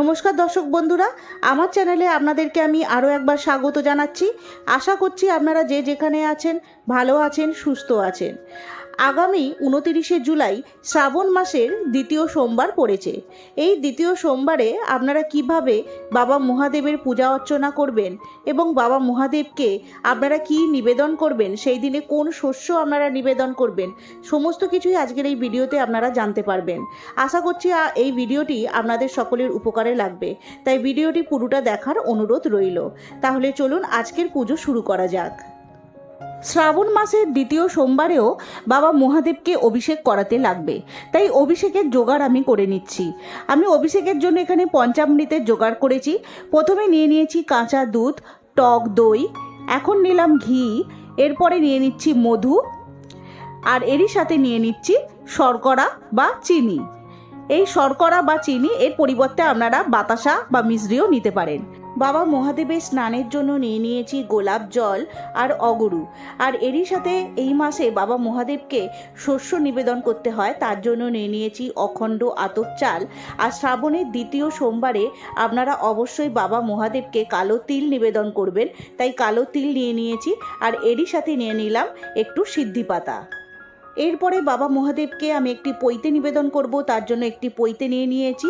নমস্কার দর্শক বন্ধুরা, আমার চ্যানেলে আপনাদেরকে আমি আরও একবার স্বাগত জানাচ্ছি। আশা করছি আপনারা যে যেখানে আছেন, ভালো আছেন, সুস্থ আছেন। আগামী উনতিরিশে জুলাই শ্রাবণ মাসের দ্বিতীয় সোমবার পড়েছে। এই দ্বিতীয় সোমবারে আপনারা কীভাবে বাবা মহাদেবের পূজা অর্চনা করবেন এবং বাবা মহাদেবকে আপনারা কি নিবেদন করবেন, সেই দিনে কোন শস্য আপনারা নিবেদন করবেন, সমস্ত কিছুই আজকের এই ভিডিওতে আপনারা জানতে পারবেন। আশা করছি এই ভিডিওটি আপনাদের সকলের উপকারে লাগবে। তাই ভিডিওটি পুরোটা দেখার অনুরোধ রইল। তাহলে চলুন আজকের পুজো শুরু করা যাক। শ্রাবণ মাসের দ্বিতীয় সোমবারেও বাবা মহাদেবকে অভিষেক করাতে লাগবে। তাই অভিষেকের জোগাড় আমি করে নিচ্ছি। আমি অভিষেকের জন্য এখানে পঞ্চামৃতের জোগাড় করেছি। প্রথমে নিয়ে নিয়েছি কাঁচা দুধ, টক দই, এখন নিলাম ঘি, এরপরে নিয়ে নিচ্ছি মধু, আর এরই সাথে নিয়ে নিচ্ছি শর্করা বা চিনি। এই শর্করা বা চিনি এর পরিবর্তে আপনারা বাতাসা বা মিশ্রিও নিতে পারেন। বাবা মহাদেবের স্নানের জন্য নিয়ে নিয়েছি গোলাপ জল আর অগরু। আর এরই সাথে এই মাসে বাবা মহাদেবকে শস্য নিবেদন করতে হয়, তার জন্য নিয়ে নিয়েছি অখণ্ড আতপ চাল। আর শ্রাবণের দ্বিতীয় সোমবারে আপনারা অবশ্যই বাবা মহাদেবকে কালো তিল নিবেদন করবেন। তাই কালো তিল নিয়ে নিয়েছি, আর এরই সাথে নিয়ে নিলাম একটু সিদ্ধি পাতা। এরপরে বাবা মহাদেবকে আমি একটি পৈতে নিবেদন করব, তার জন্য একটি পৈতে নিয়ে নিয়েছি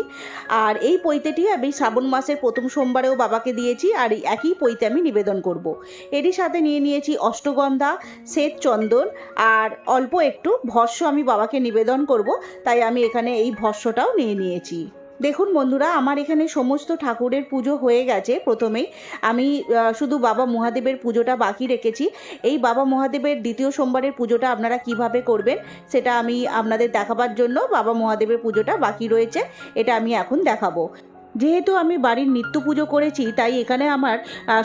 আর এই পৈতেটি আমি শ্রাবণ মাসের প্রথম সোমবারেও বাবাকে দিয়েছি, আর এই একই পৈতে আমি নিবেদন করব। এরই সাথে নিয়ে নিয়েছি অষ্টগন্ধা, শ্বেত চন্দন, আর অল্প একটু ভস্য আমি বাবাকে নিবেদন করব, তাই আমি এখানে এই ভস্যটাও নিয়ে নিয়েছি দেখুন বন্ধুরা, আমার এখানে সমস্ত ঠাকুরের পুজো হয়ে গেছে প্রথমেই। আমি শুধু বাবা মহাদেবের পুজোটা বাকি রেখেছি। এই বাবা মহাদেবের দ্বিতীয় সোমবারের পুজোটা আপনারা কীভাবে করবেন, সেটা আমি আপনাদের দেখাবার জন্য বাবা মহাদেবের পুজোটা বাকি রয়েছে, এটা আমি এখন দেখাবো। যেহেতু আমি বাড়ির নিত্য পুজো করেছি, তাই এখানে আমার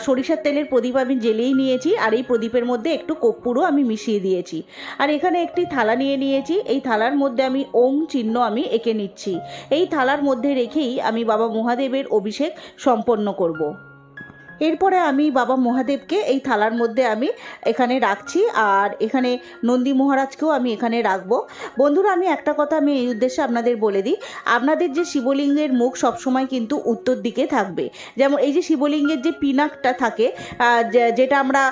সরিষার তেলের প্রদীপ আমি জেলেই নিয়েছি, আর এই প্রদীপের মধ্যে একটু কপ্পুরও আমি মিশিয়ে দিয়েছি আর এখানে একটি থালা নিয়ে নিয়েছি, এই থালার মধ্যে আমি ওম চিহ্ন আমি এঁকে নিচ্ছি এই থালার মধ্যে রেখেই আমি বাবা মহাদেবের অভিষেক সম্পন্ন করব। এরপরে আমি বাবা মহাদেবকে এই থালার মধ্যে আমি এখানে রাখছি আর এখানে নন্দী মহারাজকেও আমি এখানে রাখব। বন্ধুরা, আমি একটা কথা আমি এই উদ্দেশ্যে আপনাদের বলে দিই। আপনাদের যে শিবলিঙ্গের মুখ সবসময় কিন্তু উত্তর দিকে থাকবে। যেমন এই যে শিবলিঙ্গের যে পিনাকটা থাকে যেটা আমরা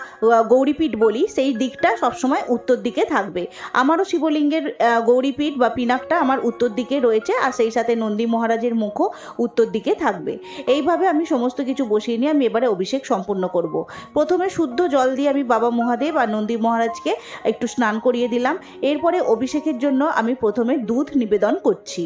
গৌরীপীঠ বলি, সেই দিকটা সবসময় উত্তর দিকে থাকবে। আমারও শিবলিঙ্গের গৌরীপীঠ বা পিনাকটা আমার উত্তর দিকে রয়েছে আর সেই সাথে নন্দী মহারাজের মুখও উত্তর দিকে থাকবে। এইভাবে আমি সমস্ত কিছু বসিয়ে নিয়ে আমি এবারে অভিষেক সম্পূর্ণ করব। প্রথমে শুদ্ধ জল দিয়ে আমি বাবা মহাদেব আর নন্দী মহারাজকে একটু স্নান করিয়ে দিলাম এরপরে অভিষেকের জন্য আমি প্রথমে দুধ নিবেদন করছি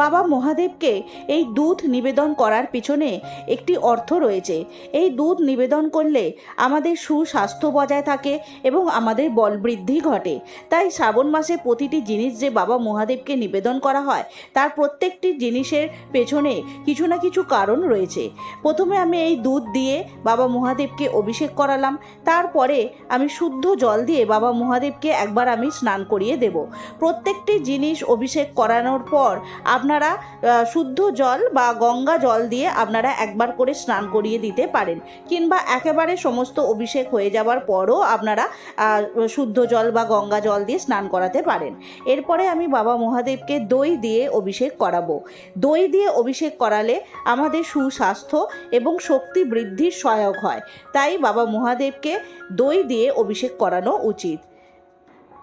বাবা মহাদেবকে এই দুধ নিবেদন করার পিছনে একটি অর্থ রয়েছে। এই দুধ নিবেদন করলে আমাদের সুস্বাস্থ্য বজায় থাকে এবং আমাদের বল বৃদ্ধি ঘটে। তাই শ্রাবণ মাসে প্রতিটি জিনিস যে বাবা মহাদেবকে নিবেদন করা হয়, তার প্রত্যেকটি জিনিসের পেছনে কিছু না কিছু কারণ রয়েছে। প্রথমে আমি এই দুধ দিয়ে বাবা মহাদেবকে অভিষেক করালাম, তারপরে আমি শুদ্ধ জল দিয়ে বাবা মহাদেবকে একবার আমি স্নান করিয়ে দেব। প্রত্যেকটি জিনিস অভিষেক করানোর পর আপনারা শুদ্ধ জল বা গঙ্গা জল দিয়ে আপনারা একবার করে স্নান করিয়ে দিতে পারেন। কিংবা একেবারে সমস্ত অভিষেক হয়ে যাওয়ার পরও আপনারা শুদ্ধ জল বা গঙ্গা জল দিয়ে স্নান করাতে পারেন। এরপরে আমি বাবা মহাদেবকে দই দিয়ে অভিষেক করাবো। দই দিয়ে অভিষেক করালে আমাদের সুস্বাস্থ্য এবং শক্তি বৃদ্ধির সহায়ক হয়। তাই বাবা মহাদেবকে দই দিয়ে অভিষেক করানো উচিত।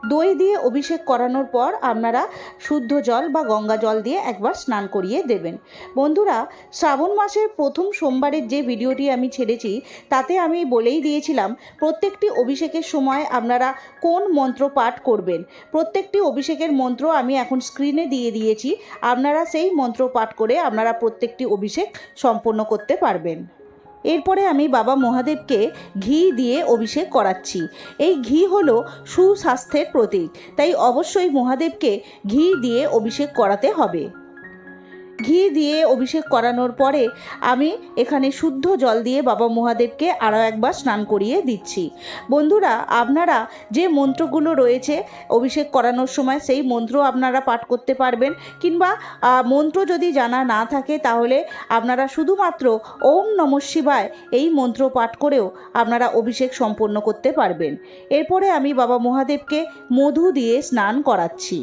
দই দিয়ে অভিষেক করানোর পর আপনারা শুদ্ধ জল বা গঙ্গা জল দিয়ে একবার স্নান করিয়ে দেবেন। বন্ধুরা, শ্রাবণ মাসের প্রথম সোমবারের যে ভিডিওটি আমি ছেড়েছি, তাতে আমি বলেই দিয়েছিলাম, প্রত্যেকটি অভিষেকের সময় আপনারা কোন মন্ত্র পাঠ করবেন? প্রত্যেকটি অভিষেকের মন্ত্র আমি এখন স্ক্রিনে দিয়ে দিয়েছি, আপনারা সেই মন্ত্র পাঠ করে আপনারা প্রত্যেকটি অভিষেক সম্পন্ন করতে পারবেন। এরপরে আমি বাবা মহাদেবকে ঘি দিয়ে অভিষেক করাচ্ছি। এই ঘি হলো সুস্বাস্থ্যের প্রতীক, তাই অবশ্যই মহাদেবকে ঘি দিয়ে অভিষেক করাতে হবে। ঘি দিয়ে অভিষেক করানোর পরে আমি এখানে শুদ্ধ জল দিয়ে বাবা মহাদেবকে আরও একবার স্নান করিয়ে দিচ্ছি। বন্ধুরা, আপনারা যে মন্ত্রগুলো রয়েছে অভিষেক করানোর সময়, সেই মন্ত্র আপনারা পাঠ করতে পারবেন কিংবা মন্ত্র যদি জানা না থাকে, তাহলে আপনারা শুধুমাত্র ওম নম শিবায় এই মন্ত্র পাঠ করেও আপনারা অভিষেক সম্পন্ন করতে পারবেন। এরপরে আমি বাবা মহাদেবকে মধু দিয়ে স্নান করাচ্ছি।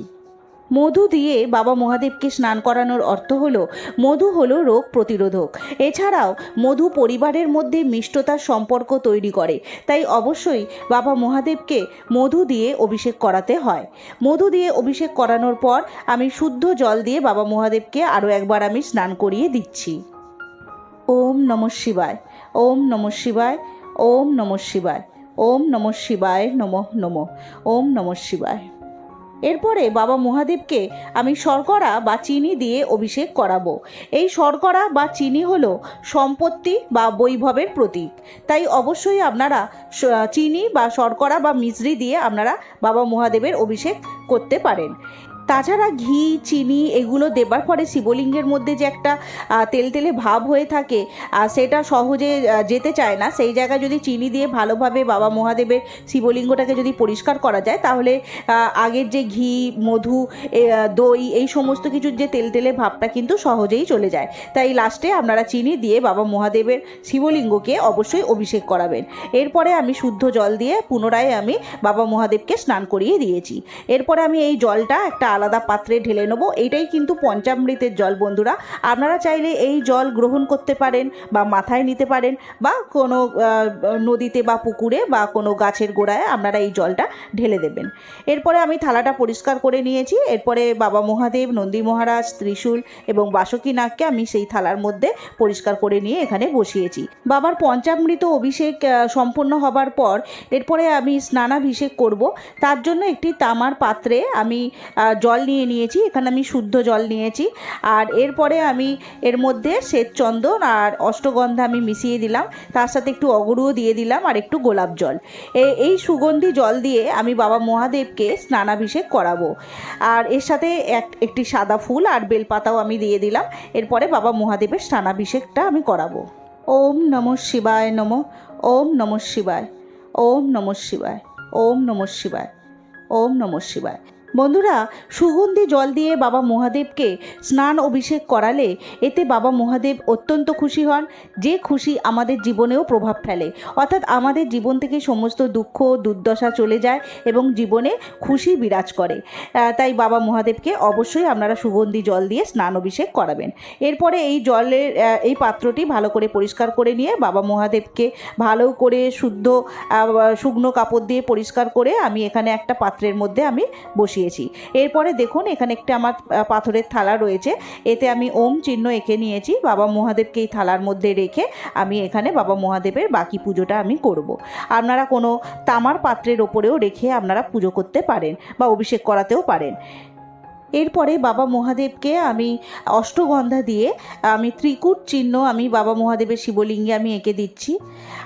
মধু দিয়ে বাবা মহাদেবকে স্নান করানোর অর্থ হলো, মধু হলো রোগ প্রতিরোধক। এছাড়াও, মধু পরিবারের মধ্যে মিষ্টতার সম্পর্ক তৈরি করে, তাই অবশ্যই বাবা মহাদেবকে মধু দিয়ে অভিষেক করাতে হয়। মধু দিয়ে অভিষেক করানোর পর আমি শুদ্ধ জল দিয়ে বাবা মহাদেবকে আরও একবার আমি স্নান করিয়ে দিচ্ছি। ওম নম শিবায়, ওম নম শিবায়, ওম নম শিবায়, ওম নম শিবায় নম নম, ওম নম শিবায়। এরপরে বাবা মহাদেবকে আমি শর্করা বা চিনি দিয়ে অভিষেক করাবো। এই শর্করা বা চিনি হল সম্পত্তি বা বৈভবের প্রতীক। তাই অবশ্যই আপনারা চিনি বা শর্করা বা মিশ্রি দিয়ে আপনারা বাবা মহাদেবের অভিষেক করতে পারেন। তাছাড়া ঘি চিনি এগুলো দেবার পরে শিবলিঙ্গের মধ্যে যে একটা আহ, তেলতেলে ভাব হয়ে থাকে সেটা সহজে যেতে চায় না। সেই জায়গায় যদি চিনি দিয়ে ভালোভাবে বাবা মহাদেবের শিবলিঙ্গটাকে যদি পরিষ্কার করা যায় তাহলে আগের যে ঘি মধু দই এই সমস্ত কিছুর যে তেলতেলে ভাবটা কিন্তু সহজেই চলে যায়। তাই লাস্টে আপনারা চিনি দিয়ে বাবা মহাদেবের শিবলিঙ্গকে অবশ্যই অভিষেক করাবেন। এরপরে আমি শুদ্ধ জল দিয়ে পুনরায় আমি বাবা মহাদেবকে স্নান করিয়ে দিয়েছি। এরপরে আমি এই জলটা একটা আলাদা পাত্রে ঢেলে নেব। এইটাই কিন্তু পঞ্চামৃতের জল বন্ধুরা। আপনারা চাইলে এই জল গ্রহণ করতে পারেন বা মাথায় নিতে পারেন বা কোনো নদীতে বা পুকুরে বা কোনো গাছের গোড়ায় আপনারা এই জলটা ঢেলে দেবেন। এরপরে আমি থালাটা পরিষ্কার করে নিয়েছি। এরপরে বাবা মহাদেব, নন্দী মহারাজ, ত্রিশূল এবং বাসুকী নাগকে আমি সেই থালার মধ্যে পরিষ্কার করে নিয়ে এখানে বসিয়েছি। বাবার পঞ্চামৃত অভিষেক সম্পূর্ণ হবার পর এরপরে আমি স্নানাভিষেক করব। তার জন্য একটি তামার পাত্রে আমি জল নিয়ে নিয়েছি, এখানে আমি শুদ্ধ জল নিয়েছি। আর এরপরে আমি এর মধ্যে শ্বেত চন্দন আর অষ্টগন্ধা আমি মিশিয়ে দিলাম, তার সাথে একটু অগরুও দিয়ে দিলাম আর একটু গোলাপ জল। এই সুগন্ধি জল দিয়ে আমি বাবা মহাদেবকে স্নানাভিষেক করাবো। আর এর সাথে এক, একটি সাদা ফুল আর বেলপাতাও আমি দিয়ে দিলাম, এরপরে বাবা মহাদেবের স্নানাভিষেকটা আমি করাবো। ওম নম শিবায় নম, ওম নম শিবায়, ওম নম শিবায়, ওম নম শিবায়, ওম নম শিবায়। বন্ধুরা, সুগন্ধি জল দিয়ে বাবা মহাদেবকে স্নান অভিষেক করালে এতে বাবা মহাদেব অত্যন্ত খুশি হন। যে খুশি আমাদের জীবনেও প্রভাব ফেলে। অর্থাৎ আমাদের জীবন থেকে সমস্ত দুঃখ, দুর্দশা চলে যায় এবং জীবনে খুশি বিরাজ করে। তাই বাবা মহাদেবকে অবশ্যই আপনারা সুগন্ধি জল দিয়ে স্নান অভিষেক করাবেন। এরপরে এই জলের এই পাত্রটি ভালো করে পরিষ্কার করে নিয়ে বাবা মহাদেবকে ভালো করে শুদ্ধ শুকনো কাপড় দিয়ে পরিষ্কার করে আমি এখানে একটা পাত্রের মধ্যে আমি বসিয়েছি। এরপরে দেখুন, এখানে একটা আমার পাথরের থালা রয়েছে। এতে আমি ওম চিহ্ন এঁকে নিয়েছি। বাবা মহাদেবকে এই থালার মধ্যে রেখে আমি এখানে বাবা মহাদেবের বাকি পুজোটা আমি করব। আপনারা কোনো তামার পাত্রের ওপরেও রেখে আপনারা পুজো করতে পারেন বা অভিষেক করাতেও পারেন। এরপরে বাবা মহাদেবকে আমি অষ্টগন্ধা দিয়ে, আমি ত্রিকূট চিহ্ন আমি বাবা মহাদেবের শিবলিঙ্গে আমি এঁকে দিচ্ছি।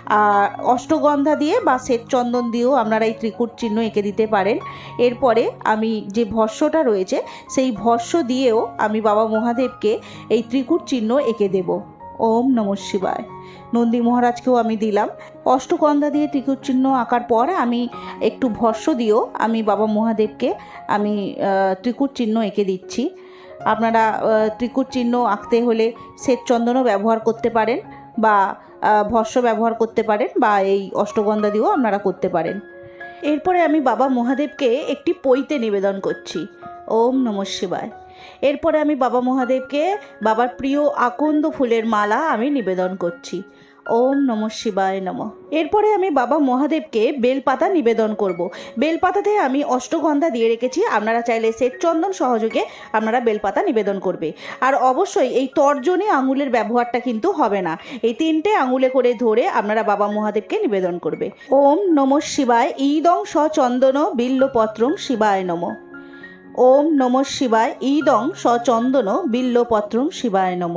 আর অষ্টগন্ধা দিয়ে বা শ্বেত চন্দন দিয়েও আপনারা এই ত্রিকূট চিহ্ন এঁকে দিতে পারেন। এরপরে আমি যে ভস্যটা রয়েছে, সেই ভস্য দিয়েও আমি বাবা মহাদেবকে এই ত্রিকূট চিহ্ন এঁকে দেব। ওম নম শিবায়। নন্দী মহারাজকেও আমি দিলাম। অষ্টগন্ধা দিয়ে ত্রিকূট চিহ্ন আঁকার পর আমি একটু ভস্য দিয়েও আমি বাবা মহাদেবকে আমি ত্রিকূট চিহ্ন এঁকে দিচ্ছি। আপনারা ত্রিকূট চিহ্ন আঁকতে হলে শ্বেত চন্দনও ব্যবহার করতে পারেন বা ভস্য ব্যবহার করতে পারেন বা এই অষ্টগন্ধা দিয়েও আপনারা করতে পারেন। এরপরে আমি বাবা মহাদেবকে একটি পইতে নিবেদন করছি। ওম নম শিবায়। এরপরে আমি বাবা মহাদেবকে বাবার প্রিয় আকন্দ ফুলের মালা আমি নিবেদন করছি। ওম নম শিবায় নম। এরপরে আমি বাবা মহাদেবকে বেলপাতা নিবেদন করব। বেলপাতাতে আমি অষ্টগন্ধা দিয়ে রেখেছি, আপনারা চাইলে শ্বেত চন্দন সহযোগে আপনারা বেলপাতা নিবেদন করবে। আর অবশ্যই এই তর্জনী আঙুলের ব্যবহারটা কিন্তু হবে না। এই তিনটে আঙুলে করে ধরে আপনারা বাবা মহাদেবকে নিবেদন করবে। ওম নম শিবায় ঈদং সচন্দন বিল্লপত্রং শিবায় নম। ওম নম শিবায় ঈদং সচন্দন বিল্লপত্রং শিবায় নম।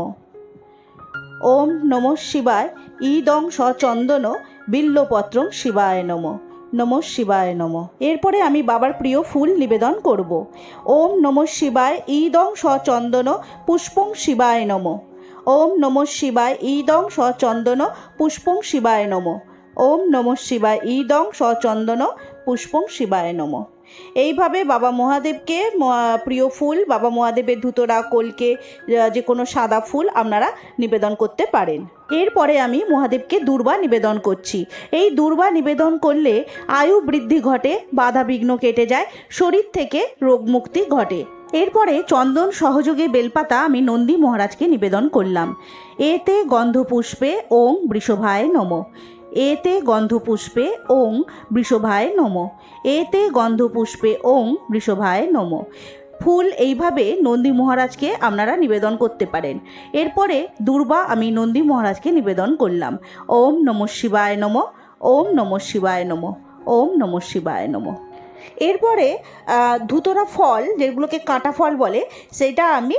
ওম নম শিবায় ঈদং সচন্দন বিল্লপত্রং শিবায় নম নম শিবায় নম। এরপরে আমি বাবার প্রিয় ফুল নিবেদন করব। ওম নম শিবায় ঈদং সচন্দন পুষ্পং শিবায় নম। ওম নম শিবায় ঈদং সচন্দন পুষ্পং শিবায় নম। ওম নম শিবায় ঈদং সচন্দন পুষ্পং শিবায় নম। এইভাবে বাবা মহাদেবকে প্রিয় ফুল, বাবা মহাদেবের ধুতরা কলকে যে কোনো সাদা ফুল আপনারা নিবেদন করতে পারেন। এরপরে আমি মহাদেবকে দুর্বা নিবেদন করছি। এই দুর্বা নিবেদন করলে আয়ু বৃদ্ধি ঘটে, বাধা বিঘ্ন কেটে যায়, শরীর থেকে রোগমুক্তি ঘটে। এরপরে চন্দন সহযোগে বেলপাতা আমি নন্দী মহারাজকে নিবেদন করলাম। এতে গন্ধপুষ্পে ওং বৃষভায় নম। এতে গন্ধপুষ্পে ওং বৃষভায় নম। এতে গন্ধপুষ্পে ওং বৃষভায় নম। ফুল এইভাবে নন্দী মহারাজকে আপনারা নিবেদন করতে পারেন। এরপরে দুর্বা আমি নন্দী মহারাজকে নিবেদন করলাম। ওম নম শিবায় নম, ওম নম শিবায় নম, ওম নম শিবায় নম। এরপরে ধুতরা ফল, যেগুলোকে কাঁটা ফল বলে, সেটা আমি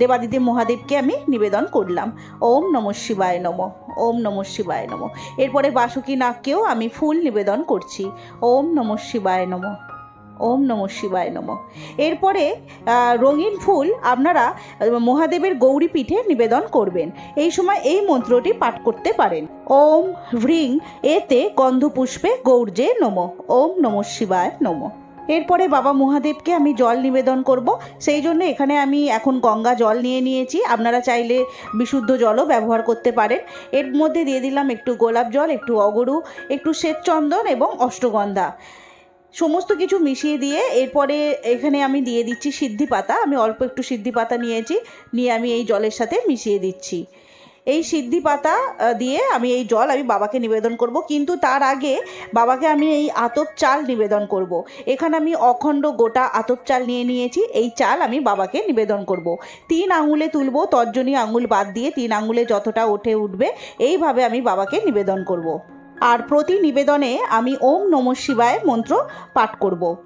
দেবাদিদেব মহাদেবকে আমি নিবেদন করলাম। ওম নম শিবায় নম, ওম নম শিবায় নম। এরপরে বাসুকি নাককেও আমি ফুল নিবেদন করছি। ওম নম শিবায় নম। ওম নম শিবায় নম। এরপরে রঙিন ফুল আপনারা মহাদেবের গৌরী পিঠে নিবেদন করবেন। এই সময় এই মন্ত্রটি পাঠ করতে পারেন। ওম হ্রিং এতে গন্ধপুষ্পে গৌর্যে নম। ওম নম শিবায় নম। এরপরে বাবা মহাদেবকে আমি জল নিবেদন করব। সেই জন্য এখানে আমি এখন গঙ্গা জল নিয়ে নিয়েছি। আপনারা চাইলে বিশুদ্ধ জলও ব্যবহার করতে পারেন। এর মধ্যে দিয়ে দিলাম একটু গোলাপ জল, একটু অগরু, একটু শ্বেতচন্দন এবং অষ্টগন্ধা। সমস্ত কিছু মিশিয়ে দিয়ে এরপরে এখানে আমি দিয়ে দিচ্ছি সিদ্ধি পাতা আমি অল্প একটু সিদ্ধি পাতা নিয়েছি, নিয়ে আমি এই জলের সাথে মিশিয়ে দিচ্ছি এই সিদ্ধি পাতা দিয়ে আমি এই জল আমি বাবাকে নিবেদন করব কিন্তু তার আগে বাবাকে আমি এই আতপ চাল নিবেদন করব। এখানে আমি অখণ্ড গোটা আতপ চাল নিয়ে নিয়েছি এই চাল আমি বাবাকে নিবেদন করব। তিন আঙুলে তুলব, তর্জনী আঙুল বাদ দিয়ে তিন আঙুলে যতটা ওঠে উঠবে, এইভাবে আমি বাবাকে নিবেদন করব। আর প্রতি নিবেদনে আমি ওম নম শিবায় মন্ত্র পাঠ করব।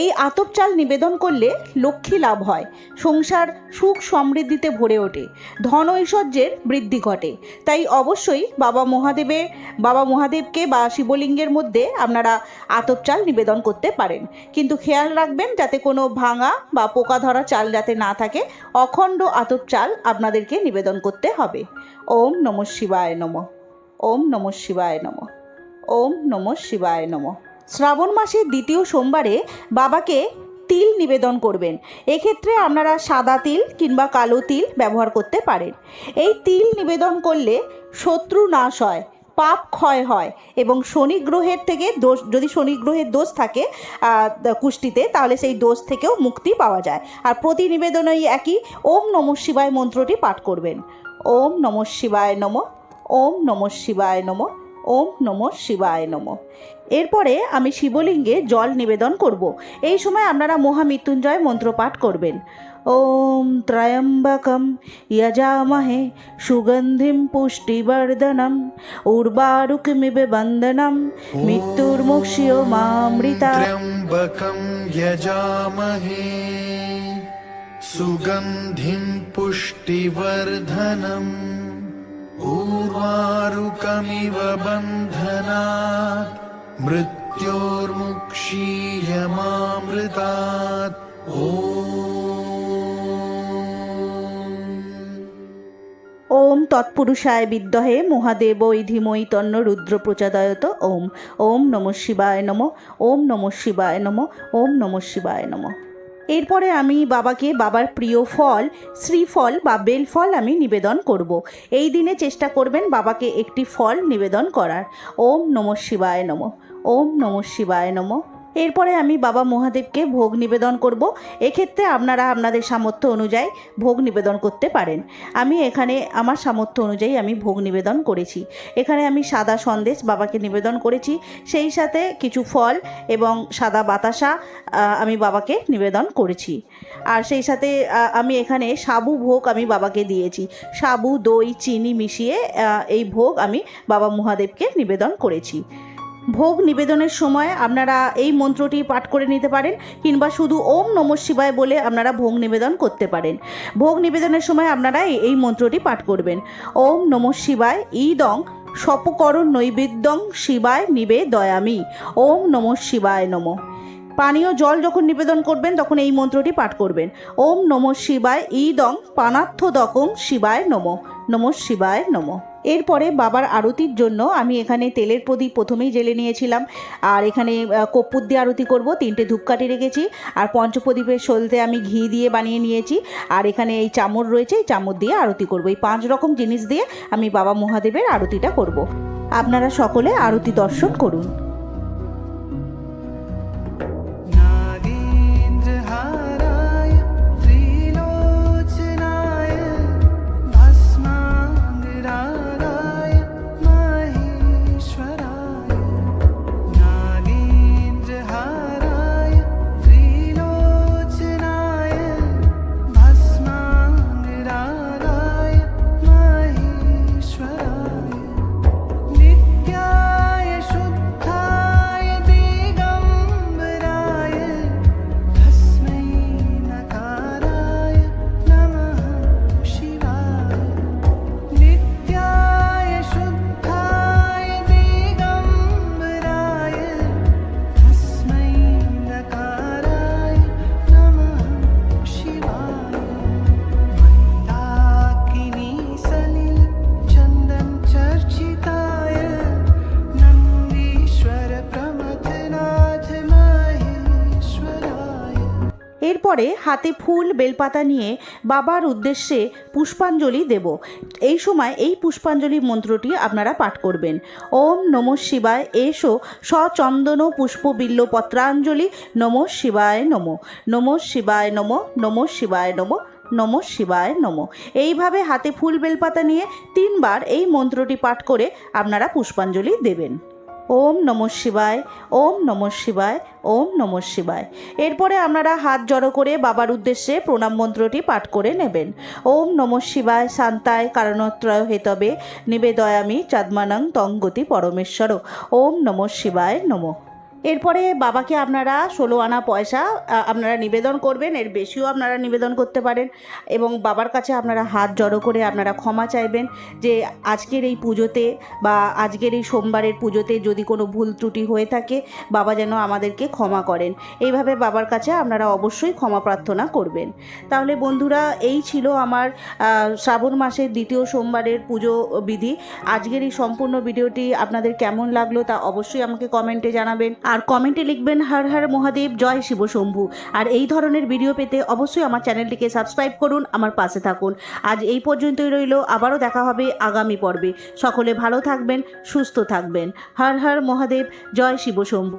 এই আতপ চাল নিবেদন করলে লক্ষ্মী লাভ হয়। সংসার সুখ সমৃদ্ধিতে ভরে ওঠে। ধন ঐশ্বর্যের বৃদ্ধি ঘটে। তাই অবশ্যই বাবা মহাদেবের বাবা মহাদেবকে বা শিবলিঙ্গের মধ্যে আপনারা আতপ চাল নিবেদন করতে পারেন। কিন্তু খেয়াল রাখবেন যাতে কোনো ভাঙা বা পোকা ধরা চাল যাতে না থাকে, অখণ্ড আতপ চাল আপনাদেরকে নিবেদন করতে হবে। ওম নম শিবায় নম। ওম নম শিবায় নম। ওম নম শিবায় নম। শ্রাবণ মাসের দ্বিতীয় সোমবারে বাবাকে তিল নিবেদন করবেন। এক্ষেত্রে আপনারা সাদা তিল কিংবা কালো তিল ব্যবহার করতে পারেন। এই তিল নিবেদন করলে শত্রু নাশ হয়, পাপ ক্ষয় হয় এবং শনি গ্রহের থেকে দোষ, যদি শনি গ্রহের দোষ থাকে কুষ্টিতে, তাহলে সেই দোষ থেকেও মুক্তি পাওয়া যায়। আর প্রতি নিবেদনেই একই ওম নম শিবায় মন্ত্রটি পাঠ করবেন। ওম নম শিবায় নম। ওম নম শিবায় নম, ওম নম শিবায় নম। এরপরে আমি শিবলিঙ্গে জল নিবেদন করব। এই সময় আপনারা মহামৃত্যুঞ্জয় মন্ত্র পাঠ করবেন। ওম ত্রয়ম্বকম ইয়জামহে সুগন্ধিম পুষ্টিবর্ধনম উর্বারুকমিব বন্দনম মৃত্যুর্মুক্ষিও মামৃতা। ত্রয়ম্বকম ইয়জামহে সুগন্ধিম পুষ্টিবর্ধনম। उर्वारुकमिव बन्धनात् मृत्योर्मुक्षीयमामृतात् ॐ ওম তৎপুরুষায় বিদ্মহে মহাদেব ধীমৈ তন্ন রুদ্র প্রচাদয়ত ওম ওম নম শিবায় নম ওম নম শিবায় নম ওম নম শিবায় নম এরপরে আমি বাবাকে বাবার প্রিয় ফল, শ্রীফল বা বেলফল আমি নিবেদন করব। এই দিনে চেষ্টা করবেন বাবাকে একটি ফল নিবেদন করার। ওম নম শিবায় নম। ওম নম শিবায় নম। এরপরে আমি বাবা মহাদেবকে ভোগ নিবেদন করব। এক্ষেত্রে আপনারা আপনাদের সামর্থ্য অনুযায়ী ভোগ নিবেদন করতে পারেন। আমি এখানে আমার সামর্থ্য অনুযায়ী আমি ভোগ নিবেদন করেছি। এখানে আমি সাদা সন্দেশ বাবাকে নিবেদন করেছি। সেই সাথে কিছু ফল এবং সাদা বাতাসা আমি বাবাকে নিবেদন করেছি। আর সেই সাথে আমি এখানে সাবু ভোগ আমি বাবাকে দিয়েছি। সাবু, দই, চিনি মিশিয়ে এই ভোগ আমি বাবা মহাদেবকে নিবেদন করেছি। ভোগ নিবেদনের সময় আপনারা এই মন্ত্রটি পাঠ করে নিতে পারেন, কিংবা শুধু ওম নম শিবায় বলে আপনারা ভোগ নিবেদন করতে পারেন। ভোগ নিবেদনের সময় আপনারা এই- মন্ত্রটি পাঠ করবেন। ওম নম শিবায় ইদং সপকরণ নৈবেদ্যং শিবায় নিবে দয়ামি ওম নম শিবায় নম। পানীয় জল যখন নিবেদন করবেন, তখন এই মন্ত্রটি পাঠ করবেন। ওম নম শিবায় ইদং পানার্থ দকম শিবায় নম। নম শিবায় নম। এরপরে বাবার আরতির জন্য আমি এখানে তেলের প্রদীপ প্রথমেই জেলে নিয়েছিলাম। আর এখানে কর্পূর দিয়ে আরতি করব, তিনটে ধূপকাঠি রেখেছি। আর পঞ্চপ্রদীপের সলতে আমি ঘি দিয়ে বানিয়ে নিয়েছি। আর এখানে এই চামড় রয়েছে, এই চামড় দিয়ে আরতি করব। এই পাঁচ রকম জিনিস দিয়ে আমি বাবা মহাদেবের আরতিটা করব। আপনারা সকলে আরতি দর্শন করুন। এরপরে হাতে ফুল, বেলপাতা নিয়ে বাবার উদ্দেশ্যে পুষ্পাঞ্জলি দেব। এই সময় এই পুষ্পাঞ্জলি মন্ত্রটি আপনারা পাঠ করবেন। ওম নম শিবায়, এসো সচন্দন পুষ্প বিল্ল পত্রাঞ্জলি নম শিবায় নম নম শিবায় নম নম শিবায় নম নম শিবায় নম। এইভাবে হাতে ফুল, বেলপাতা নিয়ে তিনবার এই মন্ত্রটি পাঠ করে আপনারা পুষ্পাঞ্জলি দেবেন। ওম নম শিবায়, ওম নম শিবায়, ওম নম শিবায়। এরপরে আপনারা হাত জড়ো করে বাবার উদ্দেশ্যে প্রণাম মন্ত্রটি পাঠ করে নেবেন। ওম নম শিবায়, শান্তায়, কারণত্রয় হেতবে, নিবেদয়ামি, চাঁদমানাং তঙ্গতি পরমেশ্বর। ওম নম শিবায় নম। এরপরে বাবাকে আপনারা ষোলো আনা পয়সা আপনারা নিবেদন করবেন, এর বেশিও আপনারা নিবেদন করতে পারেন এবং বাবার কাছে আপনারা হাত জড়ো করে আপনারা ক্ষমা চাইবেন যে আজকের এই পুজোতে বা আজকের এই সোমবারের পুজোতে যদি কোনো ভুল ত্রুটি হয়ে থাকে, বাবা যেন আমাদেরকে ক্ষমা করেন। এইভাবে বাবার কাছে আপনারা অবশ্যই ক্ষমা প্রার্থনা করবেন। তাহলে বন্ধুরা, এই ছিল আমার শ্রাবণ মাসের দ্বিতীয় সোমবারের পুজো বিধি। আজকের এই সম্পূর্ণ ভিডিওটি আপনাদের কেমন লাগল তা অবশ্যই আমাকে কমেন্টে জানাবেন। আর কমেন্টে লিখবেন, হর হর মহাদেব, জয় শিব শম্ভু। আর এই ধরনের ভিডিও পেতে অবশ্যই আমার চ্যানেলটিকে সাবস্ক্রাইব করুন, আমার পাশে থাকুন। আজ এই পর্যন্তই রইল, আবারও দেখা হবে আগামী পর্বে। সকলে ভালো থাকবেন, সুস্থ থাকবেন। হর হর মহাদেব, জয় শিব শম্ভু।